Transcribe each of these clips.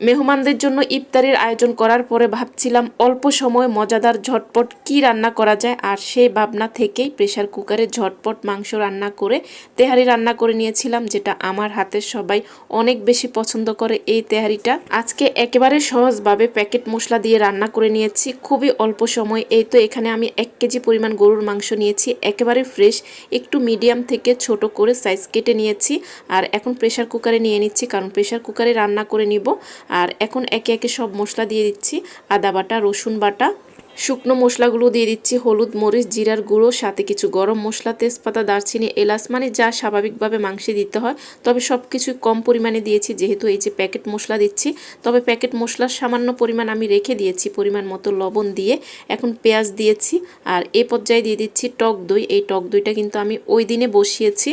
মেহমানদের জন্য ইফতারির আয়োজন করার পরে ভাবছিলাম অল্প সময় মজাদার ঝটপট কি রান্না করা যায়, আর সেই ভাবনা থেকেই প্রেশার কুকারে ঝটপট মাংস রান্না করে তেহারি রান্না করে নিয়েছিলাম, যেটা আমার হাতের সবাই অনেক বেশি পছন্দ করে এই তেহারিটা। আজকে একেবারে সহজভাবে প্যাকেট মশলা দিয়ে রান্না করে নিয়েছি, খুবই অল্প সময়। এই তো এখানে আমি এক কেজি পরিমাণ গরুর মাংস নিয়েছি, একেবারে ফ্রেশ, একটু মিডিয়াম থেকে ছোট করে সাইজ কেটে নিয়েছি, আর এখন প্রেশার কুকারে নিয়ে নিচ্ছি, কারণ প্রেশার কুকারে রান্না করে নিব। আর এখন একে একে সব মশলা দিয়ে দিচ্ছি। আদা বাটা রসুন বাটা শুকনো মশলাগুলো দিয়ে দিচ্ছি, হলুদ, মরিচ, জিরার গুঁড়ো, সাথে কিছু গরম মশলা, তেজপাতা, দারচিনি, এলাচ মানে যা স্বাভাবিকভাবে মাংসে দিতে হয়। তবে সব কিছুই কম পরিমাণে দিয়েছি, যেহেতু এই যে প্যাকেট মশলা দিচ্ছি। তবে প্যাকেট মশলার সামান্য পরিমাণ আমি রেখে দিয়েছি পরিমাণ মতো লবণ দিয়ে। এখন পেঁয়াজ দিয়েছি আর এ পর্যায়ে দিয়ে দিচ্ছি টক দই। এই টক দইটা কিন্তু আমি ওই দিনে বসিয়েছি।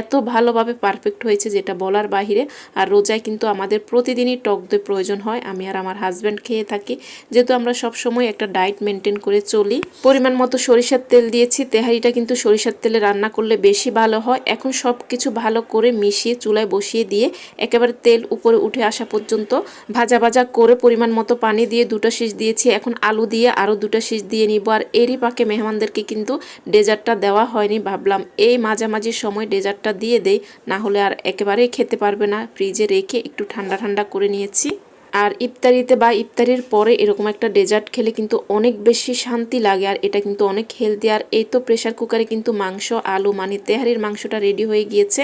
এত ভালোভাবে পারফেক্ট হয়েছে যেটা বলার বাহিরে। আর রোজায় কিন্তু আমাদের প্রতিদিনই টক দই প্রয়োজন হয়। আমি আর আমার হাজব্যান্ড খেয়ে থাকি। যেহেতু আমরা সব সময় একটা ডায়েট মেনটেন করে চলি। পরিমাণ মতো সরিষার তেল দিয়েছি, তেহারিটা কিন্তু সরিষার তেলে রান্না করলে বেশি ভালো হয়। এখন সব কিছু ভালো করে মিশিয়ে চুলায় বসিয়ে দিয়ে একেবারে তেল উপরে উঠে আসা পর্যন্ত ভাজা ভাজা করে পরিমাণ মতো পানি দিয়ে দুটো শীষ দিয়েছি। এখন আলু দিয়ে আরও দুটো শীষ দিয়ে নিব। আর এরই পাকে মেহমানদেরকে কিন্তু ডেজার্টটা দেওয়া হয়নি ভাবলাম এই মাঝামাঝি সময় ডেজার্টটা দিয়ে দেই, না হলে আর একেবারেই খেতে পারবে না। ফ্রিজে রেখে একটু ঠান্ডা ঠান্ডা করে নিয়েছি। আর ইফতারিতে বা ইফতারির পরে এরকম একটা ডেজার্ট খেলে কিন্তু অনেক বেশি শান্তি লাগে। আর এটা কিন্তু অনেক হেলদি আর এই তো প্রেশার কুকারে কিন্তু মাংস, আলু মানে তেহারির মাংসটা রেডি হয়ে গিয়েছে।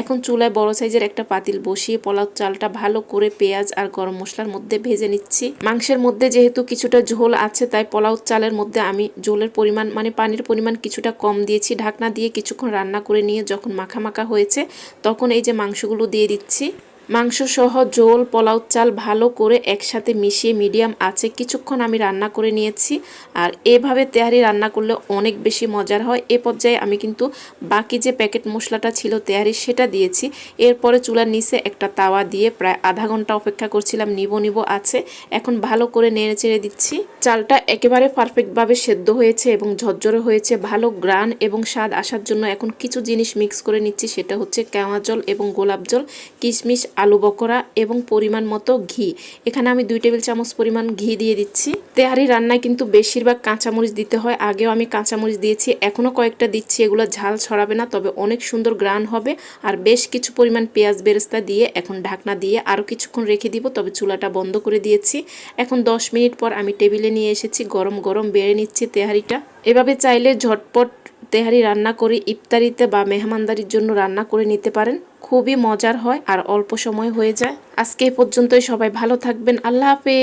এখন চুলায় বড় সাইজের একটা পাতিল বসিয়ে পোলাও চালটা ভালো করে পেঁয়াজ আর গরম মশলার মধ্যে ভেজে নিচ্ছি। মাংসের মধ্যে যেহেতু কিছুটা ঝোল আছে, তাই পোলাও চালের মধ্যে আমি ঝোলের পরিমাণ মানে পানির পরিমাণ কিছুটা কম দিয়েছি। ঢাকনা দিয়ে কিছুক্ষণ রান্না করে নিয়ে যখন মাখা মাখা হয়েছে, তখন এই যে মাংসগুলো দিয়ে দিচ্ছি। মাংস সহ ঝোল, পোলাও, চাল ভালো করে একসাথে মিশিয়ে মিডিয়াম আছে কিছুক্ষণ আমি রান্না করে নিয়েছি। আর এভাবে তেহারি রান্না করলে অনেক বেশি মজার হয়। এ পর্যায়ে আমি কিন্তু বাকি যে প্যাকেট মশলাটা ছিল তেহারি সেটা দিয়েছি। এরপরে চুলার নিচে একটা তাওয়া দিয়ে প্রায় আধা ঘণ্টা অপেক্ষা করছিলাম। নিব নিব আছে এখন ভালো করে নেড়ে চেড়ে দিচ্ছি। চালটা একেবারে পারফেক্টভাবে সেদ্ধ হয়েছে এবং ঝরঝরে হয়েছে, ভালো গ্রান এবং স্বাদ আসার জন্য এখন কিছু জিনিস মিক্স করে নিচ্ছি, সেটা হচ্ছে কেওয়া জল এবং গোলাপ জল, কিশমিশ, আলু বকরা এবং পরিমাণ মতো ঘি। এখানে আমি দুই টেবিল চামচ পরিমাণ ঘি দিয়ে দিচ্ছি। তেহারি রান্নায় কিন্তু বেশিরভাগ কাঁচামরিচ দিতে হয়, আগেও আমি কাঁচামরিচ দিয়েছি, এখনও কয়েকটা দিচ্ছি, এগুলো ঝাল ছড়াবে না, তবে অনেক সুন্দর গ্রান হবে। আর বেশ কিছু পরিমাণ পেঁয়াজ বেরেস্তা দিয়ে এখন ঢাকনা দিয়ে আরও কিছুক্ষণ রেখে দিব, তবে চুলাটা বন্ধ করে দিয়েছি। এখন দশ মিনিট পর আমি টেবিলে নিয়ে এসেছি, গরম গরম বেড়ে নিচ্ছি তেহারিটা। এভাবে চাইলে ঝটপট তেহারি রান্না করে ইফতারিতে বা মেহমানদারির জন্য রান্না করে নিতে পারেন। খুবই মজার হয় আর অল্প সময় হয়ে যায়। আজকে এ পর্যন্তই, সবাই ভালো থাকবেন। আল্লাহ হাফেজ।